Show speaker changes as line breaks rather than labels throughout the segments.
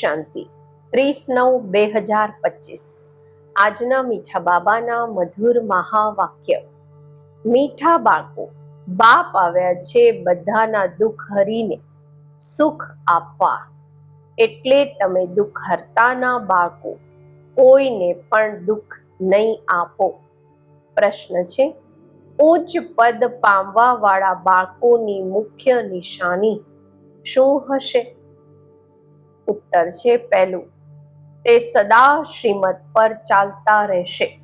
શાંતિ. ત્રીસ નવ બે હજાર પચીસ. આજના મીઠા બાબાના મધુર મહાવાક્ય. મીઠા બાળકો, બાપ આવ્યા છે બધાના દુઃખ હરીને. સુખ આપવા. એટલે તમે દુઃખ હરતાના બાળકો, કોઈને પણ દુઃખ નહીં આપો. પ્રશ્ન છે, ઉચ્ચ પદ પામવા વાળા બાળકોની મુખ્ય નિશાની શું હશે? ઉત્તર છે પહેલું. તે સદા શ્રીમત પર ચાલતા રહેશે.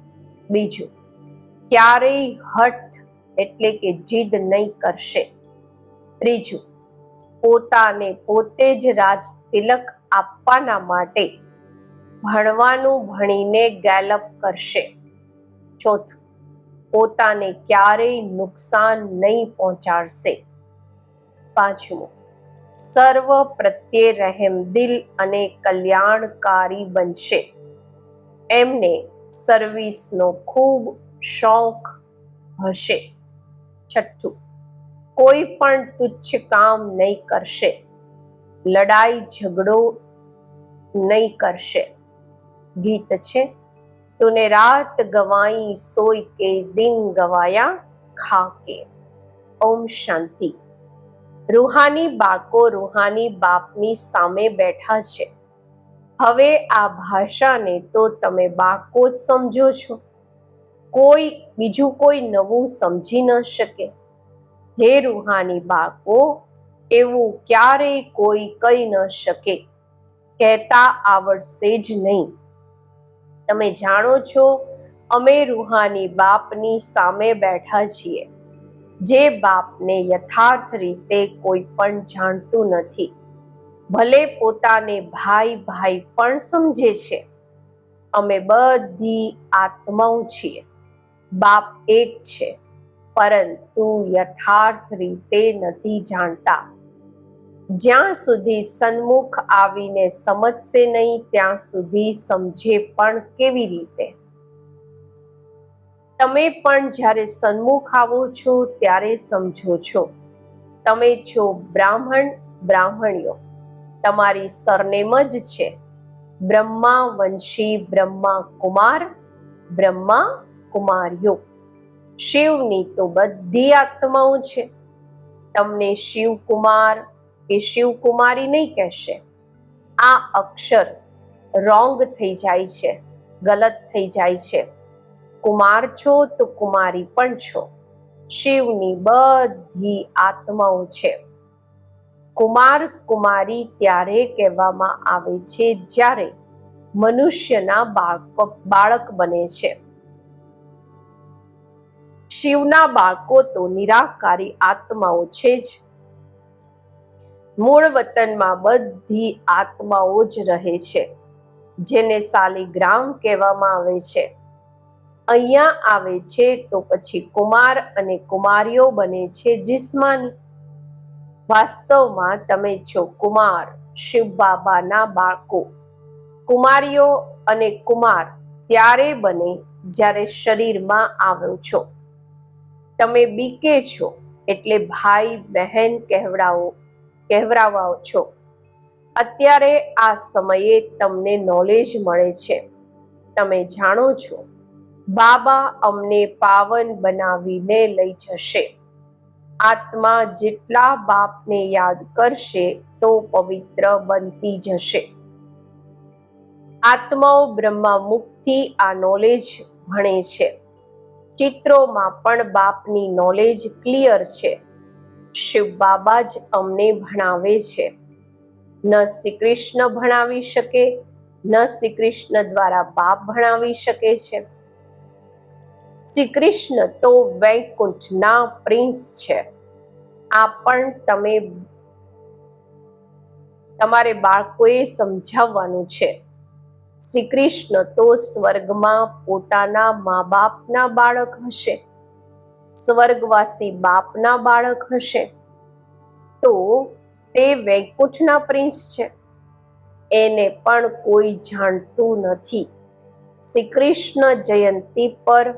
બીજું, ક્યારેય હઠ એટલે કે જીદ નહીં કરશે. ત્રીજું, પોતાને પોતે જ રાજ તિલક આપવાના માટે ભણવાનું ભણીને ગેલપ કરશે. ચોથું, પોતાને ક્યારેય નુકસાન નહીં પહોંચાડશે. પાંચમું સર્વ પ્રત્યે રહેમદિલ અને કલ્યાણકારી બનશે. એમને સર્વિસનો ખૂબ શોખ હશે. છઠ્ઠું, કોઈ પણ તુચ્છ કામ નહીં કરશે. લડાઈ ઝઘડો નહીં કરશે. ગીત છે, તુને રાત ગવાઈ સોય કે દિન ગવાયા ખાકે. ઓમ શાંતિ. રૂહાની બાકો રૂહાની બાપની સામે બેઠા છે. હવે આ ભાષાને તો તમે બાકો જ સમજો છો. કોઈ બીજું કોઈ નવું સમજી ન શકે. હે રૂહાની બાળકો, એવું ક્યારેય કોઈ કહી ન શકે. કહેતા આવડશે જ નહીં. તમે જાણો છો, અમે રૂહાની બાપની સામે બેઠા છીએ. જે બાપને યથાર્થ રીતે કોઈ પણ જાણતું નથી. ભલે પોતાને ભાઈ ભાઈ પણ સમજે છે. અમે બધી આત્માઓ છીએ. બાપ એક છે, પરંતુ યથાર્થ રીતે નથી જાણતા. જ્યાં સુધી સન્મુખ આવીને સમજશે નહીં, ત્યાં સુધી સમજે પણ કેવી રીતે? તમે પણ જ્યારે સન્મુખ આવો છો, ત્યારે સમજો છો. તમે છો બ્રાહ્મણ, બ્રાહ્મણીઓ. તમારી સરનેમ જ છે. બ્રહ્મા વંશી, બ્રહ્મા કુમાર, બ્રહ્મા કુમારીઓ. શિવની તો બધી આત્માઓ છે. તમને શિવકુમાર કે શિવકુમારી નહીં કહેશે. આ અક્ષર રોંગ થઈ જાય છે, ગલત થઈ જાય છે. કુમાર છો તો કુમારી પણ છો. શિવની બધી આત્માઓ છે. કુમાર કુમારી ત્યારે કહેવામાં આવે છે જ્યારે મનુષ્યના બાળક બાળક બને છે. શિવના બાળકો તો નિરાકારી આત્માઓ છે જ. મૂળ વતનમાં બધી આત્માઓ જ રહે છે, જેને સાલિગ્રામ કહેવામાં આવે છે. અહીંયા આવે છે તો પછી કુમાર અને કુમારીઓ બને છે જિસ્માની. વાસ્તવમાં તમે છો કુમાર, શિવ બાબાના બાળકો. કુમારીઓ અને કુમાર ત્યારે બને જ્યારે શરીરમાં આવ્યો છો. તમે બીકે છો એટલે ભાઈ, બહેન કહેવડાવો કહેવરાવો છો. અત્યારે આ સમયે તમને નોલેજ મળે છે. તમે જાણો છો બાબા અમને પાવન બનાવીને લઈ જશે. આત્મા જેટલા બાપને યાદ કરશે તો પવિત્ર બનતી જશે. આત્માઓ બ્રહ્મા મુક્તિ આ નોલેજ ભણે છે. ચિત્રોમાં પણ બાપની નોલેજ ક્લિયર છે. શિવ બાબા જ અમને ભણાવે છે. ન શ્રી કૃષ્ણ ભણાવી શકે, ન શ્રી કૃષ્ણ દ્વારા બાપ ભણાવી શકે છે. શ્રી કૃષ્ણ તો વૈકુંઠના પ્રિન્સ છે. આ પણ તમે તમારે બાળકોએ સમજાવવાનું છે. શ્રી કૃષ્ણ તો સ્વર્ગમાં પોતાના મા બાપના બાળક હશે. સ્વર્ગવાસી બાપના બાળક હશે. તો તે વૈકુંઠના પ્રિન્સ છે. એને પણ કોઈ જાણતું નથી. શ્રી કૃષ્ણ જયંતી પર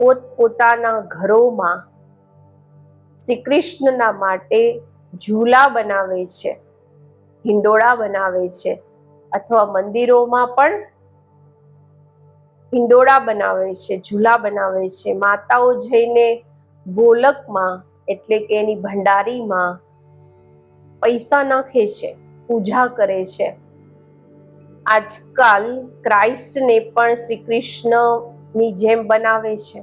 પોતપોતાના ઘરોમાં શ્રી કૃષ્ણના માટે ઝૂલા બનાવે છે, હિંડોળા બનાવે છે અથવા મંદિરોમાં પણ હિંડોળા બનાવે છે, ઝૂલા બનાવે છે. માતાઓ જઈને ગોલકમાં એટલે કે એની ભંડારીમાં પૈસા નાખે છે, પૂજા કરે છે. આજકાલ ક્રાઇસ્ટને પણ શ્રી કૃષ્ણની જેમ બનાવે છે.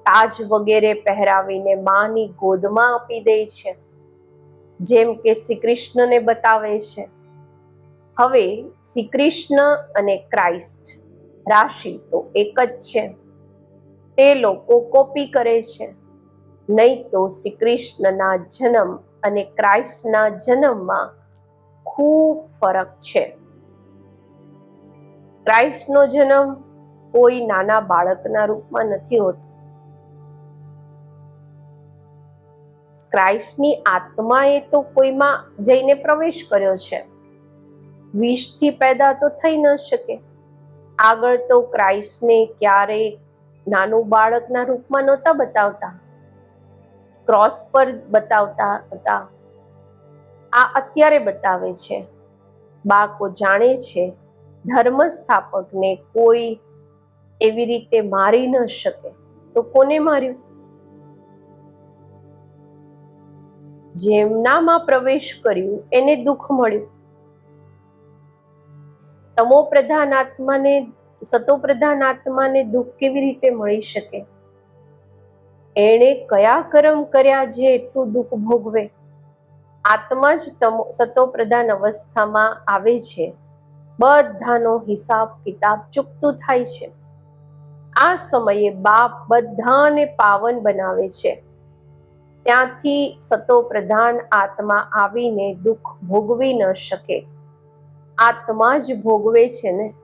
તાજ વગેરે પહેરાવીને માની ગોદમાં આપી દે છે. જેમ કે શ્રી કૃષ્ણને બતાવે છે. હવે શ્રી કૃષ્ણ અને ક્રાઇસ્ટ રાશિ તો એક જ છે. તે લોકો કોપી કરે છે. નહીં તો શ્રી કૃષ્ણના જન્મ અને ક્રાઇસ્ટના જન્મમાં ખૂબ ફરક છે. ક્રાઇસ્ટનો જન્મ કોઈ નાના બાળકના રૂપમાં નથી હોતું. ક્રાઇસ્ટની આત્માએ તો કોઈમાં જઈને પ્રવેશ કર્યો છે. વિષથી પેદા તો થઈ ન શકે. આગળ તો ક્રાઇસ્ટને ક્યારેય નાનું બાળકના રૂપમાં નહોતા બતાવતા. ક્રોસ પર બતાવતા હતા. આ અત્યારે બતાવે છે. બાળકો જાણે છે ધર્મ સ્થાપકને કોઈ એવી રીતે મારી ન શકે, તો કોને માર્યું? જેમનામાં પ્રવેશ કર્યું, એને દુઃખ મળ્યું. તમો પ્રધાન આત્માને, સતો પ્રધાન આત્માને દુઃખ કેવી રીતે મળી શકે? એણે કયા કર્મ કર્યા જે એટલું દુઃખ ભોગવે? આત્મા જ તમો, સતો પ્રધાન અવસ્થામાં આવે છે. બધાનો હિસાબ કિતાબ ચૂકતું થાય છે. આ સમયે બાપ બધાને પાવન બનાવે છે. ત્યાંથી સતો પ્રધાન આત્મા આવીને દુઃખ ભોગવી ન શકે. આત્મા જ ભોગવે છે ને?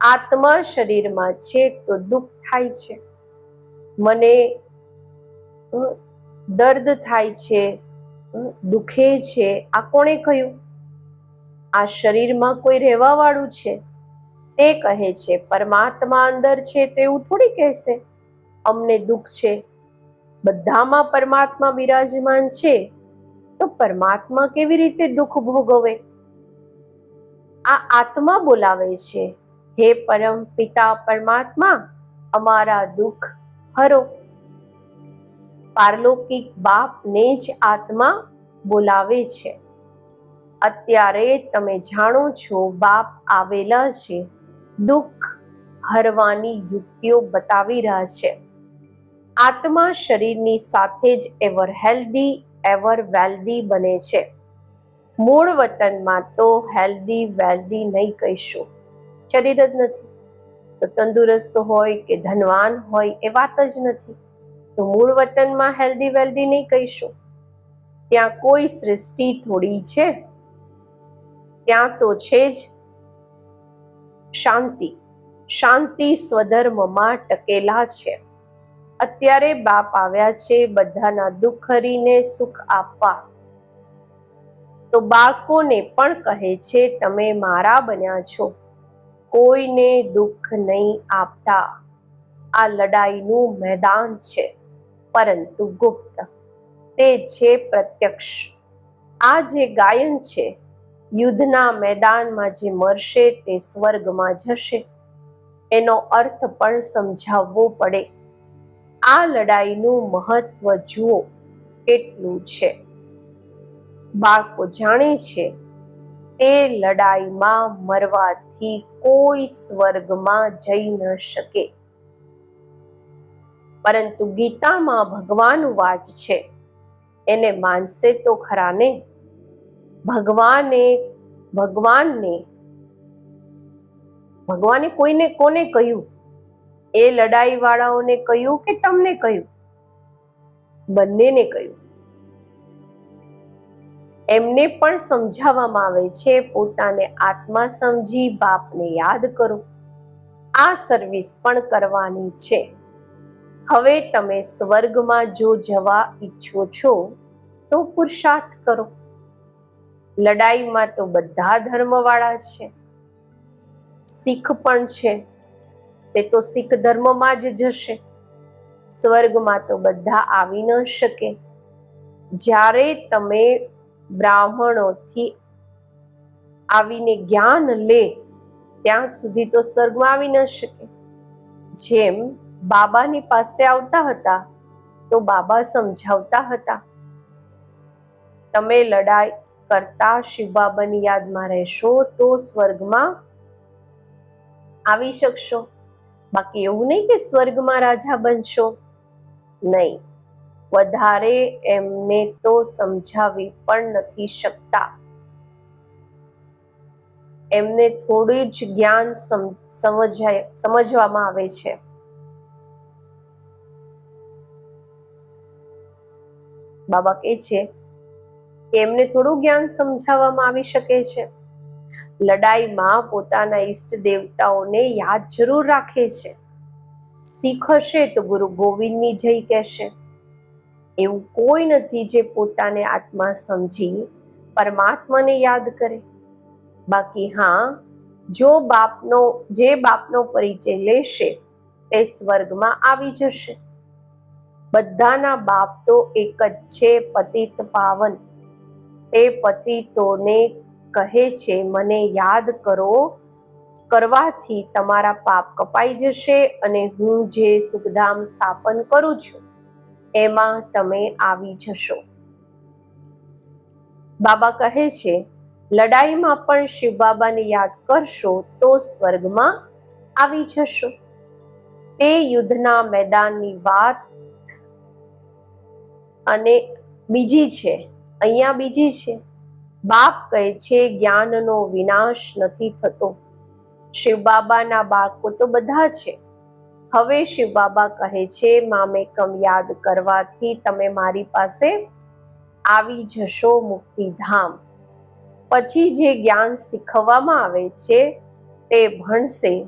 આત્મા શરીરમાં છે તો દુઃખ થાય છે. મને દર્દ થાય છે દુખે છે, આ કોણે કહ્યું? આ શરીરમાં કોઈ રહેવા વાળું છે? તે કહે છે, પરમાત્મા અંદર છે તો એવું થોડી કહેશે, અમને દુઃખ છે, બધામાં પરમાત્મા બિરાજમાન છે, તો પરમાત્મા કેવી રીતે દુઃખ ભોગવે? આ આત્મા બોલાવે છે, હે પરમ પિતા પરમાત્મા, અમારા દુઃખ હરો. પારલૌકિક બાપને જ આત્મા બોલાવે છે. અત્યારે તમે જાણો છો, બાપ આવેલા છે દુઃખ હરવાની યુક્તિઓ બતાવી રહ્યા છે. આત્મા શરીરની સાથે જ એવર હેલ્ધી એવર વેલ્ધી બને છે. મૂળ વતનમાં તો હેલ્ધી વેલ્ધી નહીં કહીશું. શરીર જ નથી. તો તંદુરસ્ત હોય કે ધનવાન હોય એ વાત જ નથી. તો મૂળ વતનમાં હેલ્ધી વેલ્ધી નહીં કહીશું. ત્યાં કોઈ સૃષ્ટિ થોડી છે. ત્યાં તો છે જ શાંતિ. શાંતિ સ્વધર્મમાં ટકેલા છે. અત્યારે બાપ આવ્યા છે બધાના દુઃખ હરીને સુખ આપવા. તો બાળકોને પણ કહે છે, તમે મારા બન્યા છો. કોઈને દુઃખ નહીં આપતા. આ લડાઈનું મેદાન છે. પરંતુ ગુપ્ત. તે છે પ્રત્યક્ષ. આ જે ગાયન છે યુદ્ધના મેદાનમાં જે મરશે તે સ્વર્ગમાં જશે. એનો અર્થ પણ સમજાવવો પડે. આ લડાઈનું મહત્વ જુઓ, કેટલું છે. બાળકો જાણે છે, તે લડાઈમાં મરવાથી કોઈ સ્વર્ગમાં જઈ ન શકે. પરંતુ ગીતામાં ભગવાન વાચ છે. એને માનશે તો ખરા ને? ભગવાને, ભગવાનને, ભગવાને કોઈને, કોને કહ્યું? એ લડાઈ વાળાઓને કહ્યું કે તમને કહ્યું? બંનેને કહ્યું. એમને પણ સમજાવવામાં આવે છે, પોતાને આત્મા સમજી, બાપને યાદ કરો. આ સર્વિસ પણ કરવાની છે. હવે તમે સ્વર્ગમાં જો જવા ઈચ્છો છો, તો પુરુષાર્થ કરો. લડાઈમાં તો બધા ધર્મવાળા છે. શીખ પણ છે. તે તો શીખ ધર્મમાં જ જશે. સ્વર્ગમાં તો બધા આવી ન શકે. જ્યારે તમે બ્રાહ્મણોથી આવીને જ્ઞાન લે, ત્યાં સુધી તો સ્વર્ગમાં આવી ન શકે. જેમ બાબાની પાસે આવતા હતા, તો બાબા સમજાવતા હતા. તમે લડાઈ કરતા શિવબાબાની યાદમાં રહેશો તો સ્વર્ગમાં આવી શકશો. બાકી એવું નહીં કે સ્વર્ગમાં રાજા બનશો. નહીં, વધારે એમને તો સમજાવી પણ નથી શકતા. એમને થોડું જ જ્ઞાન સમજવામાં આવે છે. બાબા કહે છે એમને થોડું જ્ઞાન સમજાવવામાં આવી શકે છે. લડાઈમાં પોતાના ઈષ્ટ દેવતાઓને યાદ જરૂર રાખે છે. શીખ હશે તો ગુરુ ગોવિંદની જય કહેશે. એવું કોઈ નથી જે પોતાને આત્મા સમજી પરમાત્માને યાદ કરે. બાકી હા, જો બાપનો, જે બાપનો પરિચય લેશે, તે સ્વર્ગમાં આવી જશે. બધાના બાપ તો એક જ છે, પતિત પાવન. તે પતિતોને કહે છે, મને યાદ કરો, કરવાથી તમારા પાપ કપાઈ જશે અને હું જે સુખધામ સ્થાપન કરું છું, એમાં તમે આવી જશો. બાબા કહે છે, લડાઈમાં પણ શિવ બાબાને યાદ કરશો તો સ્વર્ગમાં આવી જશો. તે યુદ્ધના મેદાનની વાત અને બીજી છે અહીંયા બીજી છે. બાપ કહે છે, જ્ઞાનનો વિનાશ નથી થતો. શિવ બાબાના બાળકો તો બધા છે. હવે શિવ બાબા કહે છે મામેકમ યાદ કરવાથી તમે મારી પાસે આવી જશો મુક્તિધામ. પછી જે જ્ઞાન શીખવવામાં આવે છે, તે ભણશે.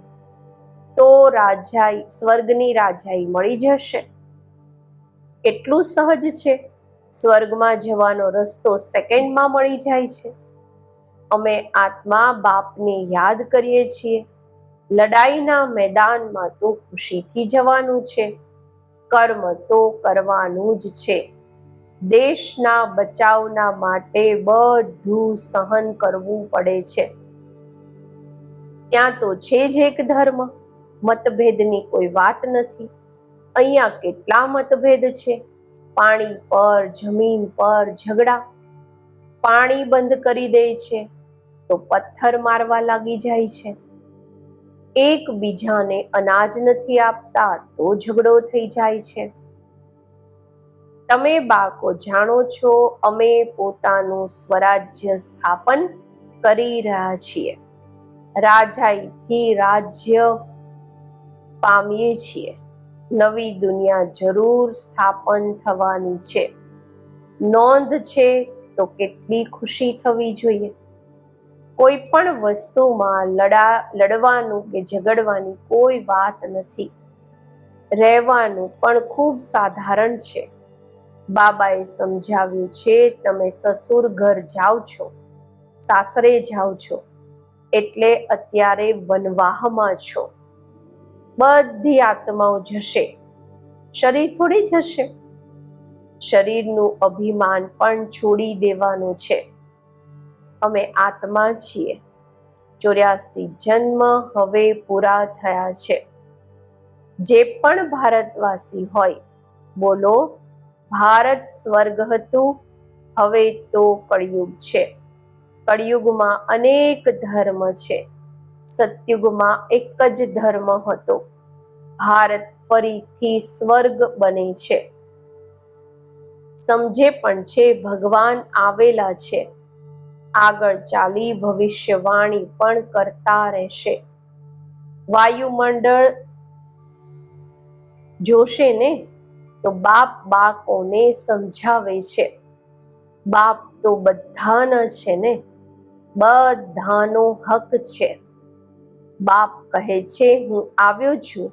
તો રાજાઈ, સ્વર્ગની રાજાઈ મળી જશે. કેટલું સહજ છે. સ્વર્ગમાં જવાનો રસ્તો સેકન્ડમાં મળી જાય છે. અમે આત્મા બાપને યાદ કરીએ છીએ. લડાઈના મેદાનમાં તો ખુશીથી જવાનું છે. કર્મ તો કરવાનું જ છે. દેશના બચાવના માટે બધું સહન કરવું પડે છે. ત્યાં તો છે જ એક ધર્મ. મતભેદની કોઈ વાત નથી. અહીંયા કેટલા મતભેદ છે? પાણી પર, જમીન પર ઝઘડા પાણી બંધ કરી દે છે તો પથ્થર મારવા લાગી જાય છે. એકબીજાને અનાજ નથી આપતા તો ઝઘડો થઈ જાય છે. તમે બાળકો જાણો છો, અમે પોતાનું સ્વરાજ્ય સ્થાપન કરી રહ્યા છીએ. રાજાઈથી રાજ્ય પામીએ છીએ. નવી દુનિયા જરૂર સ્થાપન થવાની છે. નોંધ છે તો કેટલી ખુશી થવી જોઈએ. કોઈ પણ વસ્તુમાં લડા, લડવાનું કે ઝઘડવાની કોઈ વાત નથી. રહેવાનું પણ ખૂબ સાધારણ છે. બાબાએ સમજાવ્યું છે, તમે સસુર ઘર જાઓ છો, સાસરે જાઓ છો, એટલે અત્યારે વનવાહમાં છો. બધી આત્માઓ જશે. શરીર થોડી જશે. શરીરનું અભિમાન પણ છોડી દેવાનું છે. અમે આત્મા છીએ. ચોર્યાસી જન્મ હવે પૂરા થયા છે. જે પણ ભારતવાસી હોય, બોલો, ભારત સ્વર્ગ હતું, હવે તો કળિયુગ છે. કળિયુગમાં અનેક ધર્મ છે. સતયુગમાં એક જ ધર્મ હતો. ભારત ફરીથી સ્વર્ગ બને છે. સમજે પણ છે, ભગવાન આવેલા છે. આગળ ચાલી ભવિષ્યવાણી પણ કરતા રહેશે. વાયુમંડળ જોશે ને, તો બાપ બાળકોને સમજાવે છે. બાપ તો બધાના છે ને, બધાનો હક છે. બાપ કહે છે, હું આવ્યો છું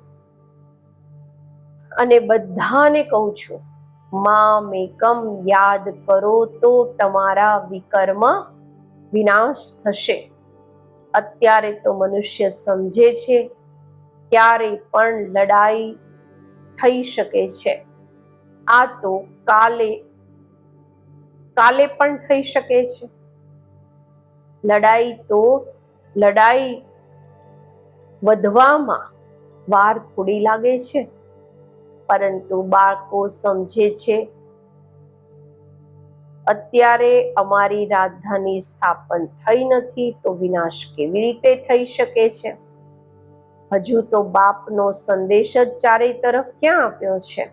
અને બધાને કહું છું માં મેકમ યાદ કરો તો તમારા વિકર્મ વિનાશ થશે. અત્યારે તો મનુષ્ય સમજે છે ત્યારે પણ લડાઈ થઈ શકે છે. આ તો કાલે કાલે પણ થઈ શકે છે. લડાઈ તો, લડાઈ વધવામાં વાર થોડી લાગે છે, પરંતુ બાળકો સમજે છે, અત્યારે અમારી રાજધાની સ્થાપન થઈ નથી તો વિનાશ કેવી રીતે થઈ શકે છે? હજુ તો બાપનો સંદેશ જ ચારે તરફ ક્યાં આપ્યો છે?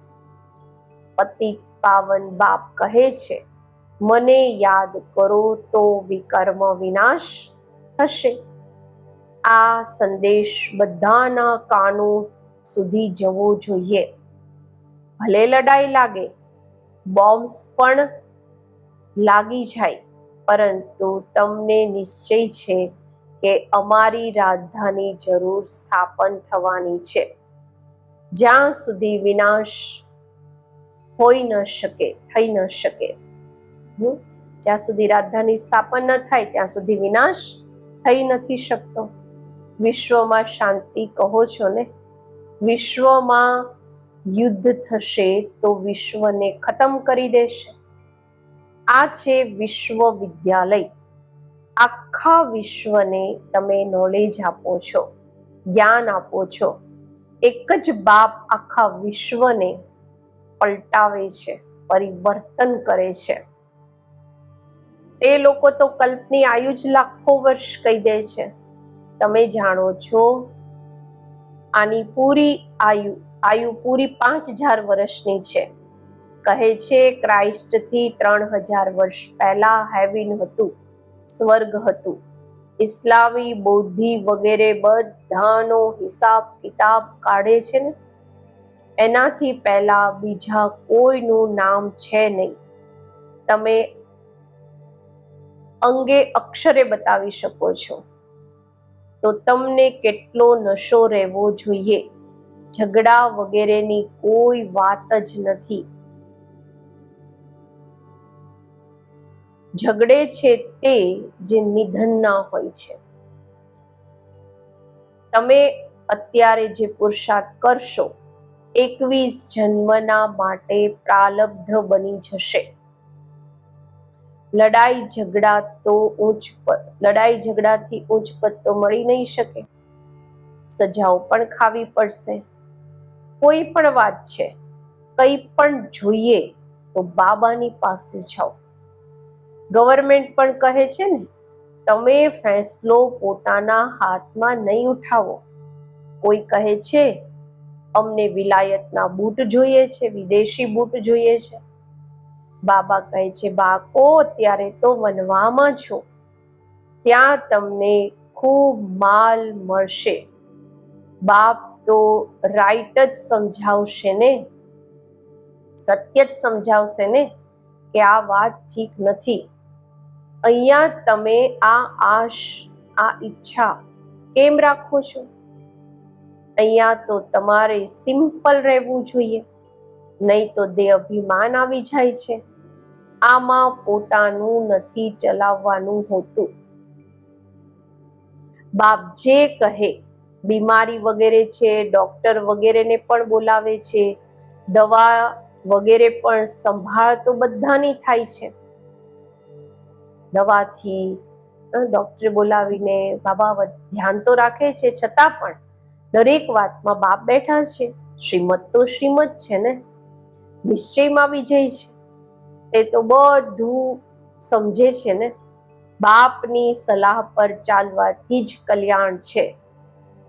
પતિ પાવન બાપ કહે છે, મને યાદ કરો તો વિકર્મ વિનાશ થશે. આ સંદેશ બધાના કાનો સુધી જવો જોઈએ. ભલે લડાઈ લાગે, બોમ્બ્સ પણ લાગી જાય, પરંતુ તમને નિશ્ચય છે કે અમારી રાજધાની જરૂર સ્થાપન થવાની છે. જ્યાં સુધી વિનાશ હોઈ ન શકે, થઈ ન શકે. જ્યાં સુધી રાજધાની સ્થાપન ન થાય, ત્યાં સુધી વિનાશ થઈ નથી શકતો. વિશ્વમાં શાંતિ કહો છો ને? વિશ્વમાં યુદ્ધ થશે તો વિશ્વને ખતમ કરી દેશે. આ છે વિશ્વવિદ્યાલય. આખા વિશ્વને તમે નોલેજ આપો છો, જ્ઞાન આપો છો. એક જ બાપ આખા વિશ્વને પલટાવે છે, પરિવર્તન કરે છે. તે લોકો તો કલ્પની આયુ જ લાખો વર્ષ કહી દે છે. તમે જાણો છો? આની પૂરી આયુ આયુ પૂરી પાંચ હજાર વર્ષની છે. કહે છે, ક્રાઇસ્ટથી ત્રણ હજાર વર્ષ પહેલા હેવિન હતું, સ્વર્ગ હતું. ઇસ્લામી બૌદ્ધિ વગેરે બધાનો હિસાબ કિતાબ કાઢે છે ને? એનાથી પહેલા બીજા કોઈનું નામ છે નહીં. તમે અંગે અક્ષરે બતાવી શકો છો. તો તમને કેટલો નશો રહેવો જોઈએ? ઝઘડા વગેરેની કોઈ વાત જ નથી. ઝઘડે છે તે જે નિધનના હોય છે. તમે અત્યારે જે પુરુષાર્થ કરશો, એકવીસ જન્મના માટે પ્રાલબ્ધ બની જશે. લડાઈ, ઝઘડા તો ઉચ્ચ લડાઈ, ઝઘડાથી ઉચ્ચ પદ તો મળી નહીં શકે. સજાઓ પણ ખાવી પડશે. કોઈ પણ વાત છે, કંઈ પણ જોઈએ તો બાબાની પાસે જાઓ. ગવર્મેન્ટ પણ કહે છે ને, તમે ફેંસલો પોતાના હાથમાં નહીં ઉઠાવો. કોઈ કહે છે, અમને વિલાયતના બૂટ જોઈએ છે, વિદેશી બૂટ જોઈએ છે. બાબા કહે છે બાકો અત્યારે તો વનવામાં છો. ત્યાં તમને ખૂબ માલ મળશે. બાપ તો રાઈટ જ સમજાવશે ને? સત્ય જ સમજાવશે ને કે આ વાત ઠીક નથી? અહીંયા તમે આ આશ, આ ઈચ્છા કેમ રાખો છો? અહીંયા તો તમારે સિમ્પલ રહેવું જોઈએ. નહીં તો દેહ અભિમાન આવી જાય છે. આમાં પોતાનું નથી ચલાવવાનું હોતું. બાપ જે કહે, બીમારી વગેરે છે, ડોક્ટર વગેરેને પણ બોલાવે છે, દવા વગેરે પણ સંભાળ તો બધાની થાય છે. દવાથી ડોક્ટરે બોલાવીને બાબા ધ્યાન તો રાખે છે, છતાં પણ દરેક વાતમાં બાપ બેઠા છે. શ્રીમત તો શ્રીમત છે ને? નિશ્ચયમાં બી જાય છે. તે તો બધું સમજે છે ને? બાપની સલાહ પર ચાલવાથી જ કલ્યાણ છે.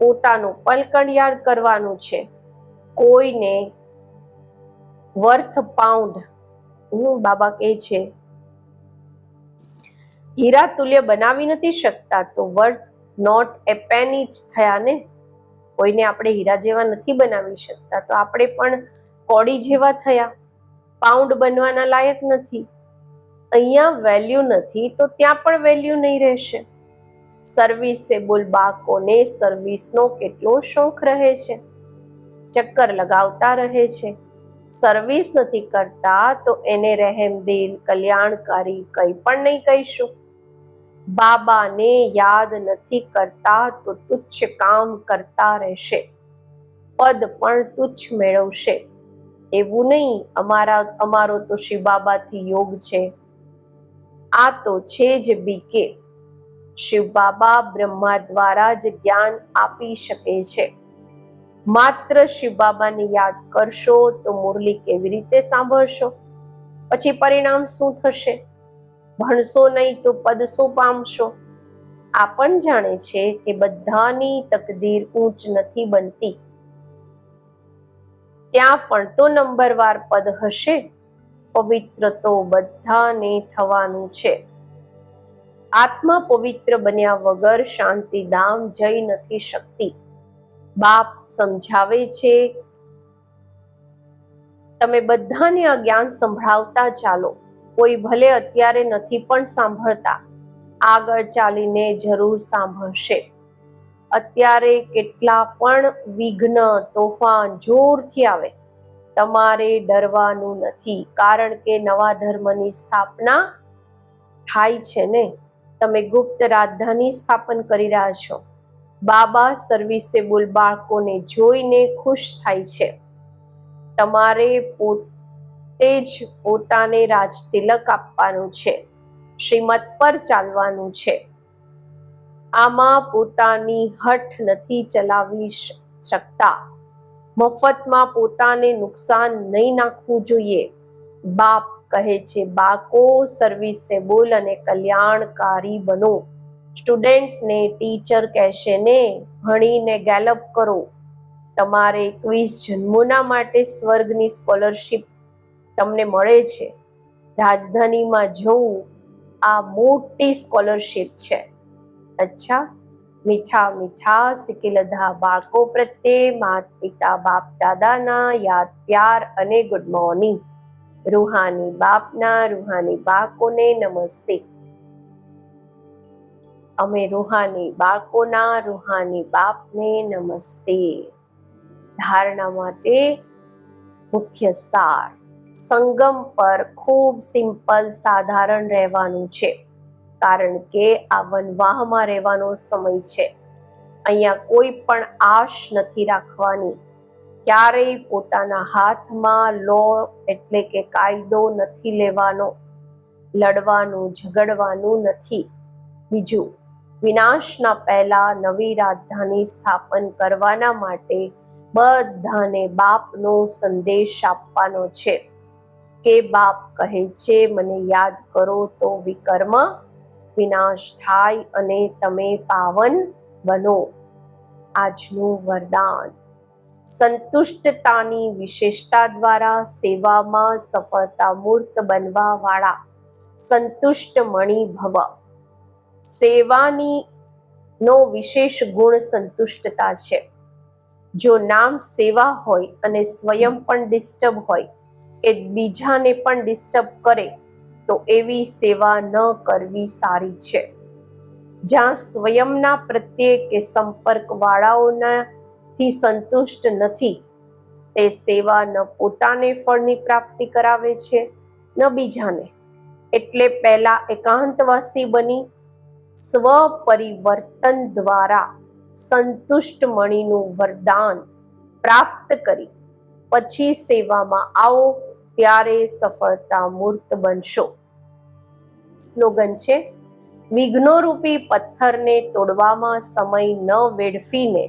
પોતાનું પલકણિયાળ કરવાનું છે. કોઈને વર્થ પાઉન્ડ, હું બાબા કહે છે, હીરા તુલ્ય બનાવી નથી શકતા તો વર્થ નોટ એ પેની જ થયા ને? કોઈને આપણે હીરા જેવા નથી બનાવી શકતા તો આપણે પણ કોડી જેવા થયા. પાઉન્ડ બનવાના લાયક નથી. અહીંયા વેલ્યુ નથી તો ત્યાં પણ વેલ્યુ નહીં રહેશે. સર્વિસેબલ બાળકોને સર્વિસનો કેટલો શોખ રહે છે. ચક્કર લગાવતા રહે છે. સર્વિસ નથી કરતા તો એને રહેમદિલ કલ્યાણકારી કંઈ પણ નહીં કહીશું. બાબાને યાદ નથી કરતા તો તુચ્છ કામ કરતા રહેશે. પદ પણ તુચ્છ મેળવશે. એવું નહીં, અમારા, અમારો તો શ્રી બાબાથી યોગ છે. આ તો છે જ બીકે શિવ બાબા બ્રહ્મા દ્વારા જ જ્ઞાન આપી શકે છે. માત્ર શિવ બાબાને યાદ કરશો તો મુરલી કેવી રીતે સાંભળશો? પછી પરિણામ શું થશે? ભણશો નહીં તો પદ શું પામશો? આ પણ જાણે છે કે બધાની તકદીર ઊંચ નથી બનતી. ત્યાં પણ તો નંબરવાર પદ હશે. પવિત્ર તો બધાને થવાનું છે. આત્મા પવિત્ર બન્યા વગર શાંતિ દામ જઈ નથી શકતી. બાપ સમજાવે છે, તમે બધાને આ જ્ઞાન સંભળાવતા ચાલો. કોઈ ભલે અત્યારે નથી પણ સાંભળતા. આગળ ચાલીને જરૂર સાંભળશે. અત્યારે કેટલા પણ વિઘ્ન, તોફાન જોરથી આવે. તમારે ડરવાનું નથી, કારણ કે નવા ધર્મની સ્થાપના થાય છે ને? તમે ગુપ્ત રાજધાની સ્થાપન કરી રહ્યા છો. બાબા સર્વિસેબલ બાળકોને જોઈને ખુશ થાય છે. તમારે પોતે જ પોતાને રાજ તિલક આપવાનું છે, શ્રીમત પર ચાલવાનું છે. આમાં પોતાની હઠ નથી ચલાવી શકતા. મફતમાં પોતાને નુકસાન નહીં નાખવું જોઈએ. બાપ કહે છે બાકો સર્વિસેબલ અને કલ્યાણકારી બનો. સ્ટુડન્ટને ટીચર કહેશે, ને ભણીને ગેલપ કરો. તમારે એકવીસ જન્મોના માટે સ્વર્ગની સ્કોલરશિપ તમને મળે છે. રાજધાનીમાં જવું આ મોટી સ્કોલરશિપ છે. અચ્છા. મીઠા મીઠા સિકિલધા બાળકો પ્રત્યે માત પિતા બાપ દાદાના યાદ પ્યાર અને ગુડ મોર્નિંગ રૂહાની બાપના રૂહાની બાળકોને નમસ્તે. અમે રૂહાની બાળકોના રૂહાની બાપને નમસ્તે. ધારણા માટે મુખ્ય સાર. સંગમ પર ખૂબ સિમ્પલ સાધારણ રહેવાનું છે. કારણ કે આ વનવાહમાં રહેવાનો સમય છે. અહીંયા કોઈ પણ આશ નથી રાખવાની. ક્યારેય પોતાના હાથમાં લો એટલે કે કાયદો નથી લેવાનો. લડવાનું, ઝઘડવાનું નથી. બીજું, વિનાશના પહેલા નવી રાજધાની સ્થાપન કરવાના માટે બધાને બાપનો સંદેશ આપવાનો છે. કે બાપ કહે છે, મને યાદ કરો તો વિકર્મ વિનાશ થાય અને તમે પાવન બનો. આજનું વરદાન. સંતુષ્ટતાની વિશેષતા દ્વારા સેવામાં સફળતા મૂર્ત બનવા વાળા સંતુષ્ટ મણી ભવ. સેવાની નો વિશેષ ગુણ સંતુષ્ટતા છે. જો નામ સેવા હોય અને સ્વયં પણ ડિસ્ટર્બ હોય, કે બીજાને પણ ડિસ્ટર્બ કરે તો એવી સેવા ન કરવી સારી છે. જ્યાં સ્વયંના પ્રત્યે કે સંપર્ક વાળાઓનાથી સંતુષ્ટ નથી, તે સેવા ન પોતાને ફળની પ્રાપ્તિ કરાવે છે, ન બીજાને. એટલે પહેલા એકાંતવાસી બની સ્વ પરિવર્તન દ્વારા સંતુષ્ટ મણીનું વરદાન પ્રાપ્ત કરી, પછી સેવામાં આવો ત્યારે સફળતા મૂર્ત બનશો. સ્લોગન છે વિઘ્નોરૂપી પથ્થરને તોડવામાં સમય ન વેડફીને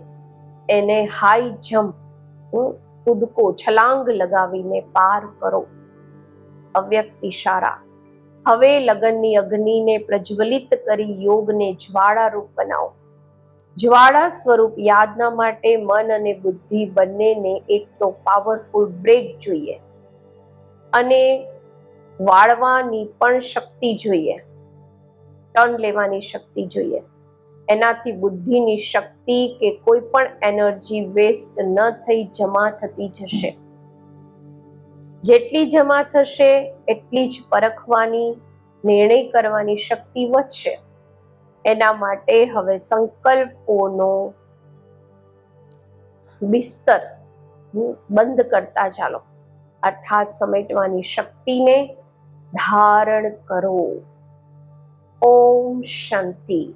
એને હાઈ જમ્પ કૂદકો છલાંગ લગાવીને પાર કરો. અવ્યક્ત ઇશારા હવે લગનની અગ્નિને પ્રજ્વલિત કરી યોગને જ્વાળા રૂપ બનાવો. જ્વાળા સ્વરૂપ યાદના માટે મન અને બુદ્ધિ બંનેને એક તો પાવરફુલ બ્રેક જોઈએ. અને વાળવાની પણ શક્તિ જોઈએ. ટર્ન લેવાની શક્તિ જોઈએ. એનાથી બુદ્ધિની શક્તિ કે કોઈ પણ એનર્જી વેસ્ટ ન થઈ જમા થતી જશે. જેટલી જમા થશે, એટલી જ પરખવાની, નિર્ણય કરવાની શક્તિ વધશે. એના માટે હવે સંકલ્પોનો બિસ્તર બંધ કરતા ચાલો. અર્થાત સમેટવાની શક્તિને ધારણ કરો. ઓમ શાંતિ.